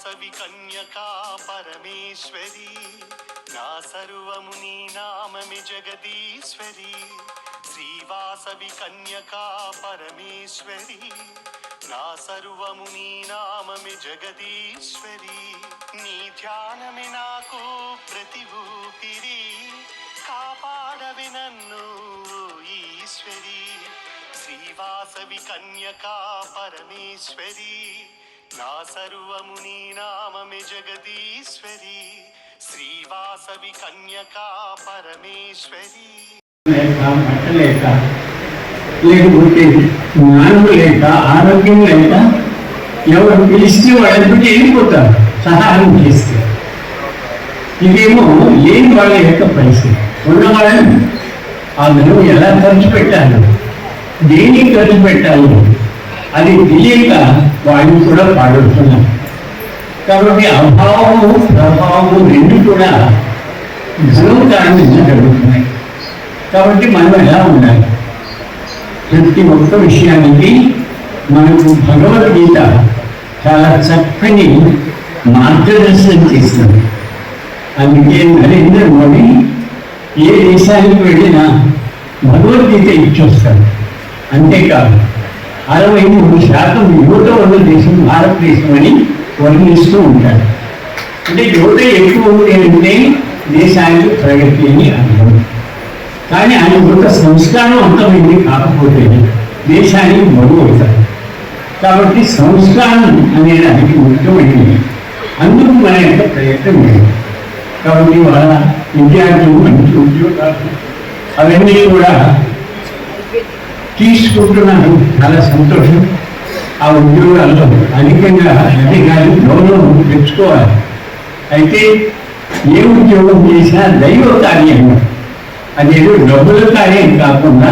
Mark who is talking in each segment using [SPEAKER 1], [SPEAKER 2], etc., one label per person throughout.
[SPEAKER 1] వాసవి కన్యకా పరమేశ్వరి. నా సర్వము నీ నామమి జగదీశ్వరి. శ్రీవాసవి కన్యకా పరమేశ్వరి. నా సర్వము నీ నామమి జగదీశ్వరి. నీ ధ్యానమి నాకు ప్రతి ఊపిరి. కాపాడవి నన్ను ఈశ్వరి. శ్రీవాసవి కన్యకా పరమేశ్వరి. నా సర్వము నీ నామమే జగదీశ్వరి. శ్రీవాసవి కన్యకా పరమేశ్వరి.
[SPEAKER 2] లేక లేకపోతే జ్ఞానం లేక ఆరోగ్యం లేక ఎవరు పిలిస్తే వాళ్ళు వాళ్ళకి వెళ్ళిపోతారు సహాయం చేస్తే. ఇదేమో లేని వాళ్ళ యొక్క పరిస్థితి. ఉన్నవాళ్ళని ఆ ధనం ఎలా ఖర్చు పెట్టాలి దేనికి ఖర్చు పెట్టాలి అది తెలియక వాళ్ళు కూడా పాడుతున్నారు కాబట్టి అభావము ప్రభావము రెండు కూడా ధనం కారణంగా జరుగుతున్నాయి. కాబట్టి మనం ఎలా ఉండాలి? ప్రతి ఒక్క విషయానికి మనకు భగవద్గీత చాలా చక్కని మార్గదర్శనం చేస్తుంది. అందుకే నరేంద్ర మోడీ ఏ దేశానికి వెళ్ళినా భగవద్గీత ఇచ్చొస్తారు అంతేకాదు అరవై మూడు శాతం యువత ఉన్న దేశం భారతదేశం అని వర్ణిస్తూ ఉంటారు. అంటే యువత ఎక్కువ ఉంటే దేశానికి ప్రగతి అని అర్థం. కానీ ఆయన యొక్క సంస్కారం అంతమైంది కాకపోతే దేశానికి బరువు అవుతారు. కాబట్టి సంస్కారం అనేది అది ముఖ్యమైనది. అందుకు మన యొక్క ప్రయత్నం లేదు కాబట్టి వాళ్ళ విద్యార్థులు మంచి ఉద్యోగాలు అవన్నీ కూడా తీసుకుంటున్నాను. చాలా సంతోషం. ఆ ఉద్యోగాల్లో అధికంగా అధికారి గౌరవం తెచ్చుకోవాలి. అయితే ఏ ఉద్యోగం చేసినా దైవ కార్యంగా అదేదో డబ్బుల కార్యం కాకుండా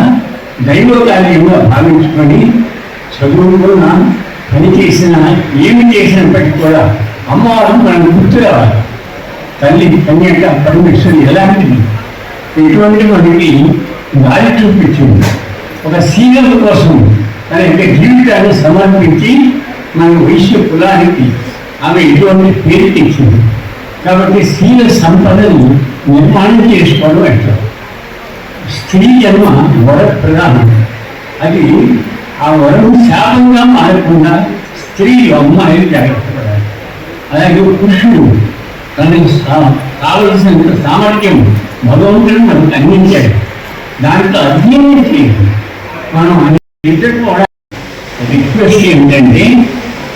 [SPEAKER 2] దైవ కార్యంగా భావించుకొని చదువుకున్న పని చేసిన ఏమి చేసినప్పటికీ కూడా అమ్మవారు మనకు గుర్తు రావాలి తల్లి కన్యక పరమేశ్వరి ఎలాంటిది? ఎటువంటి మనకి దారి చూపించింది ఒక సీనియర్ కోసం తన యొక్క జీవితాన్ని సమర్పించి మన వైశ్య కులానికి ఆమె ఇటువంటి పేరు తెచ్చింది. కాబట్టి స్త్రీల సంపదను నిర్మాణం చేసుకోవడం ఎట్లా స్త్రీ జన్మ వర ప్రధానం అది ఆ వరం శాపంగా మారకుండా స్త్రీ అమ్మాయి జాగ్రత్త పడాలి అలాగే పురుషుడు తనకు సా- కావలసినంత సామర్థ్యం భగవంతుడు మనకు అందించాడు. దాంట్లో అధ్యయనం చేయాలి మనం కూడా రిక్వెస్ట్ ఏంటంటే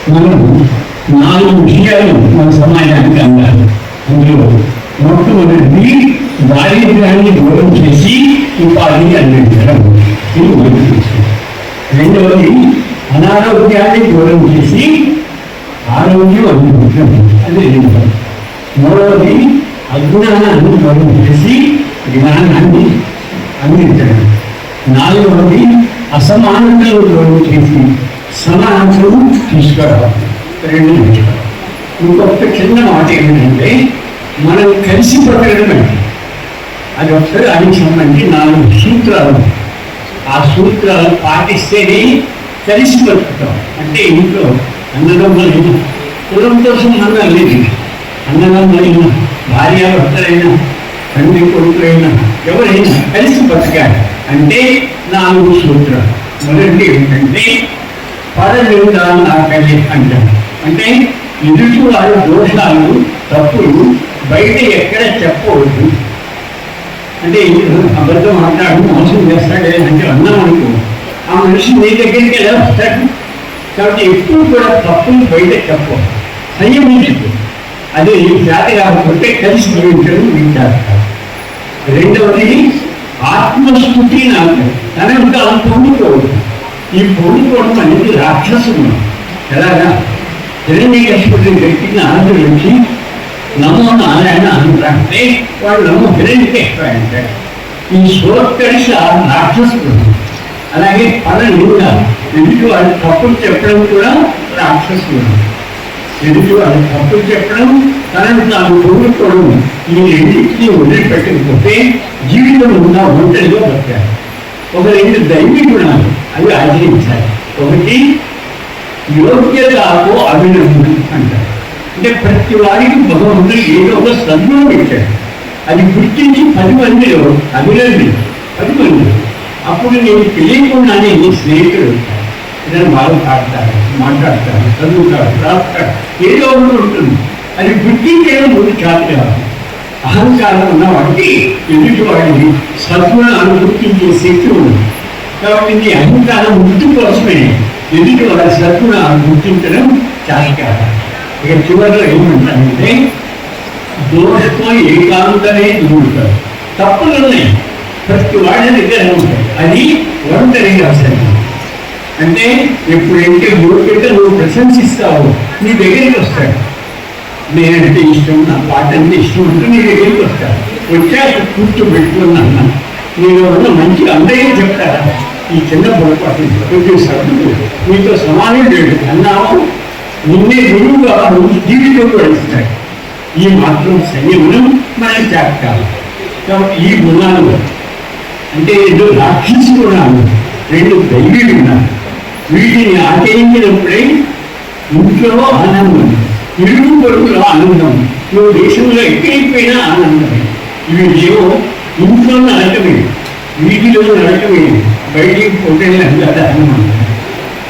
[SPEAKER 2] మనం నాలుగు విషయాలు మన సమాజానికి అందాలి. అందులో మొట్టమొదటిది దారిద్ర్యాన్ని దూరం చేసి ఉపాధిని అందించడం. ఇది మొదటి విషయం. రెండవది అనారోగ్యాన్ని దూరం చేసి ఆరోగ్యం అందించడం. అది రెండవది. మూడవది అజ్ఞానాన్ని దూరం చేసి జ్ఞానాన్ని అందించడం. నాలుగవది అసమానతలు దూరం చేసి సమానతలు తీసుకురావాలి. రెండు ఇంకొక చిన్న మాట ఏంటంటే మనం కలిసి పట్టడం అది ఒకసారి అది సంబంధించి నాలుగు సూత్రాలు. ఆ సూత్రాలు పాటిస్తేనే కలిసి బతుకుతాం అంటే ఇంట్లో అన్నదమ్ములైన కులం కోసం సంబంధం లేదు. అన్నదమ్ములైనా భార్య భర్తలైనా తండ్రి కొడుకులైనా ఎవరైనా కలిసి బతకాలి అంటే నాలుగు సూత్రాలు. మొదటి ఏంటంటే పరనిందాన్ని ఆకలి అంటారు. అంటే ఎదుటి వారి దోషాలు తప్పులు బయట ఎక్కడ చెప్పవద్దు అంటే అబద్ధం మాట్లాడు మోసం చేస్తాడే అంటే అన్నాం అనుకో. ఆ మనిషి నీ దగ్గరికి ఎలా వస్తాడు? కాబట్టి ఎప్పుడు కూడా తప్పులు బయట చెప్పు. అదే అది జాతి కాకపోతే కలిసి జీవించడం విద్యార్థి రెండవది ఆత్మస్థుతి నాకు. తనకు అలా పొందుకోవద్దు ఈ పొందుకోవడం అనేది రాక్షసము ఎలాగా? హిరణ్యకశిపుడి వ్యక్తిని ఆందోళించి నమో నారాయణ అంటే వాడు నమో హిరణ్యకశిపు అంటాడు ఈ సోత్కర్ష రాక్షసుడు. అలాగే పల నింద ఎందుకు వాళ్ళు తప్పులు చెప్పడం కూడా రాక్షసుడు. ఎదుటి వాడి తప్పులు చెప్పడం తనను తాను పొందుకోవడం ఈ రెండింటిని వదిలిపెట్టకపోతే జీవితం ఉన్న ఒంటరిగా బతకాలి ఒక రెండు దైవీ గుణాలు అవి ఆచరించాలి ఒకటి యోగ్యతకు అభినందన అంటారు అంటే ప్రతి వారికి భగవంతుడు ఏదో ఒక సద్గుణం పెట్టాడు అది గుర్తించి పది మందిలో అభినంది పది మంది అప్పుడు నేను తెలియకుండానే నీ స్నేహితుడు వచ్చాడు. ఇతను బాగా పాడతారు మాట్లాడతారు చదువుతారు రాస్తారు ఏదో ఒకటి ఉంటుంది అది గుర్తించడం ముందు చేత కాదు అహంకారం ఉన్న వాడికి ఎదుటి వాడిని సద్గుణాన్ని అనుభూతించే శక్తి ఉంది కాబట్టి నీ అహంకారం మృతి కోసమే ఎదుటి వాడి సద్గుణాన్ని గుర్తించడం చాలా కాదు ఇక చివరిలో ఏమంటానంటే దోషం ఏకాంతమే దూరుతారు తప్పులు ఉన్నాయి ప్రతి వాడి దగ్గర ఉంటాయి అది ఒంటరిగా అవసరం అంటే ఎప్పుడైతే యువకుడిగా నువ్వు ప్రశంసిస్తావు నీ దగ్గరికి వస్తాడు. నేనంటే ఇష్టం నా పాట అంటే ఇష్టం అంటే నీ దగ్గరికి వస్తాడు. వచ్చాక కూర్చోబెట్టుకున్నాను నేను ఉన్న మంచి అందరికీ చెప్తారా? ఈ చిన్న పొరపాటు కొంచెం సర్దుకు నీతో సమానం లేడు అన్నావు. నిన్నే గురువుగా నువ్వు జీవితంలో ఇస్తాడు ఈ మాత్రం సంయమనం మనం చేస్తాను కాబట్టి ఈ గుణాలు అంటే రెండు రాక్షసి గుణాలు రెండు దైవీ గుణాలు వీటిని ఆచరించినప్పుడే ఇంట్లో ఆనందం ఇరు పొరుగులో ఆనందం నువ్వు దేశంలో ఎక్కడైపోయినా ఆనందమే. ఇవి లేవో ఇంట్లో నడకమే వీటిలో నడకమే బయటికి పోతే కదా ఆనందం.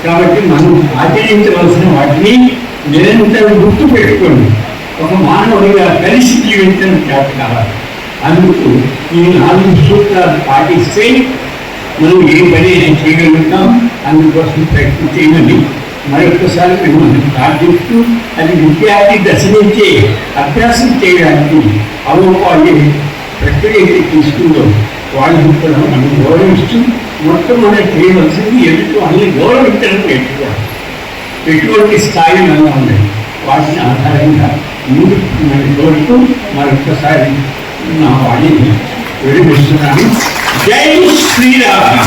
[SPEAKER 2] కాబట్టి మనం ఆచరించవలసిన వాటిని నిరంతరం గుర్తు పెట్టుకోండి ఒక మానవుడిగా కలిసి జీవించడం చేత కావాలి. అందుకు ఈ నాలుగు సూత్రాలు పాటిస్తే మనం ఏ పని చేయగలుగుతాం. అందుకోసం ప్రయత్నం చేయమని మరొకసారి మిమ్మల్ని ప్రార్థిస్తూ అది విద్యార్థి దశ నుంచే అభ్యాసం చేయడానికి అవోపాయే ప్రక్రియ తీసుకుందో. వాళ్ళని కూడా మనం గౌరవిస్తూ మొత్తం మనం చేయవలసింది ఎదుటి వాళ్ళని గౌరవించడం నేర్చుకోవాలి. ఎటువంటి స్థాయి మనం ఉన్నాయి వాటిని ఆధారంగా ముందుకు మనం కోరుతూ మరొకసారి నా వాణిని విడిపిస్తున్నాను జై శ్రీరామ్!